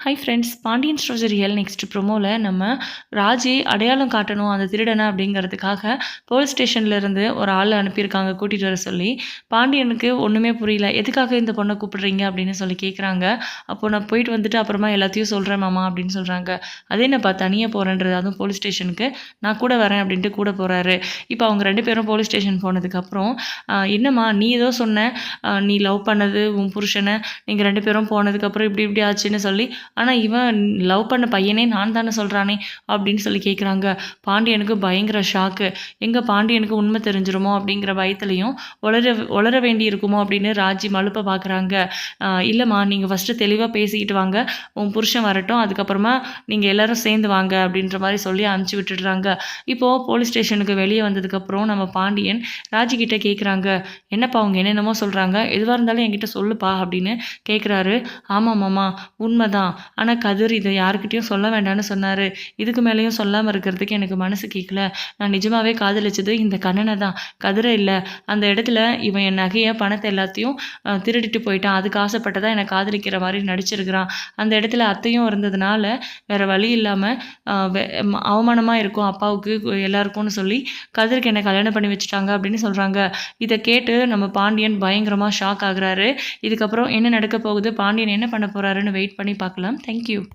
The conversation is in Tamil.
ஹை ஃப்ரெண்ட்ஸ் பாண்டியன் ஸ்ட்ரோஜரியல் நெக்ஸ்ட் ப்ரொமோவில் நம்ம ராஜி அடையாளம் காட்டணும் அந்த திருடனை அப்படிங்கிறதுக்காக போலீஸ் ஸ்டேஷன்லேருந்து ஒரு ஆள் அனுப்பியிருக்காங்க கூட்டிகிட்டு வர சொல்லி. பாண்டியனுக்கு ஒன்றுமே புரியல. எதுக்காக இந்த பொண்ணை கூப்பிடுறீங்க அப்படின்னு சொல்லி கேட்குறாங்க அப்போது நான் போயிட்டு வந்துட்டு அப்புறமா எல்லாத்தையும் சொல்கிறேன் மாமா அப்படின்னு சொல்கிறாங்க அதே என்னப்பா தனியாக போகிறேன்றது அதுவும் போலீஸ் ஸ்டேஷனுக்கு நான் கூட வரேன் அப்படின்ட்டு கூட போகிறாரு இப்போ அவங்க ரெண்டு பேரும் போலீஸ் ஸ்டேஷன் போனதுக்கப்புறம் என்னம்மா நீ ஏதோ சொன்ன நீ லவ் பண்ணது உன் புருஷனை. நீங்கள் ரெண்டு பேரும் போனதுக்கப்புறம் இப்படி இப்படி ஆச்சுன்னு சொல்லி ஆனால் இவன் லவ் பண்ண பையனே நான் தானே சொல்கிறானே அப்படின்னு சொல்லி கேட்குறாங்க பாண்டியனுக்கு பயங்கர ஷாக்கு எங்கே பாண்டியனுக்கு உண்மை தெரிஞ்சிருமோ அப்படிங்கிற பயத்துலையும் வளர வளர வேண்டி இருக்குமோ அப்படின்னு ராஜி மழுப்ப பார்க்குறாங்க இல்லைம்மா நீங்கள் ஃபஸ்ட்டு தெளிவாக பேசிக்கிட்டு வாங்க. உன் புருஷன் வரட்டும் அதுக்கப்புறமா நீங்கள் எல்லோரும் சேர்ந்து வாங்க அப்படின்ற மாதிரி சொல்லி அனுப்பிச்சி விட்டுடுறாங்க. இப்போது போலீஸ் ஸ்டேஷனுக்கு வெளியே வந்ததுக்கப்புறம் நம்ம பாண்டியன் ராஜிக்கிட்ட கேட்குறாங்க என்னப்பா அவங்க என்னென்னமோ சொல்கிறாங்க எதுவாக இருந்தாலும் என்கிட்ட சொல்லுப்பா அப்படின்னு கேட்குறாரு ஆமாம் மாமா உண்மைதான். ஆனால் கதிர் இதை யாருக்கிட்டேயும் சொல்ல வேண்டாம்னு சொன்னார். இதுக்கு மேலேயும் சொல்லாமல் இருக்கிறதுக்கு எனக்கு மனசு கேட்கல நான் நிஜமாகவே காதலிச்சது இந்த கண்ணனை தான். கதிரை இல்லை. அந்த இடத்துல இவன் என் நகையை பணத்தை எல்லாத்தையும் திருடிட்டு போயிட்டான். அதுக்கு ஆசைப்பட்டதான் என்னை காதலிக்கிற மாதிரி நடிச்சிருக்கிறான். அந்த இடத்துல அத்தையும் இருந்ததுனால வேறு வழி இல்லாமல் அவமானமாக இருக்கும் அப்பாவுக்கு எல்லாருக்கும்னு சொல்லி கதிருக்கு என்னை கல்யாணம் பண்ணி வச்சுட்டாங்க அப்படின்னு சொல்கிறாங்க இதை கேட்டு நம்ம பாண்டியன் பயங்கரமாக ஷாக் ஆகுறாரு. இதுக்கப்புறம் என்ன நடக்க போகுது? பாண்டியன் என்ன பண்ண போகிறாருன்னு வெயிட் பண்ணி பார்க்கலாம். Thank you.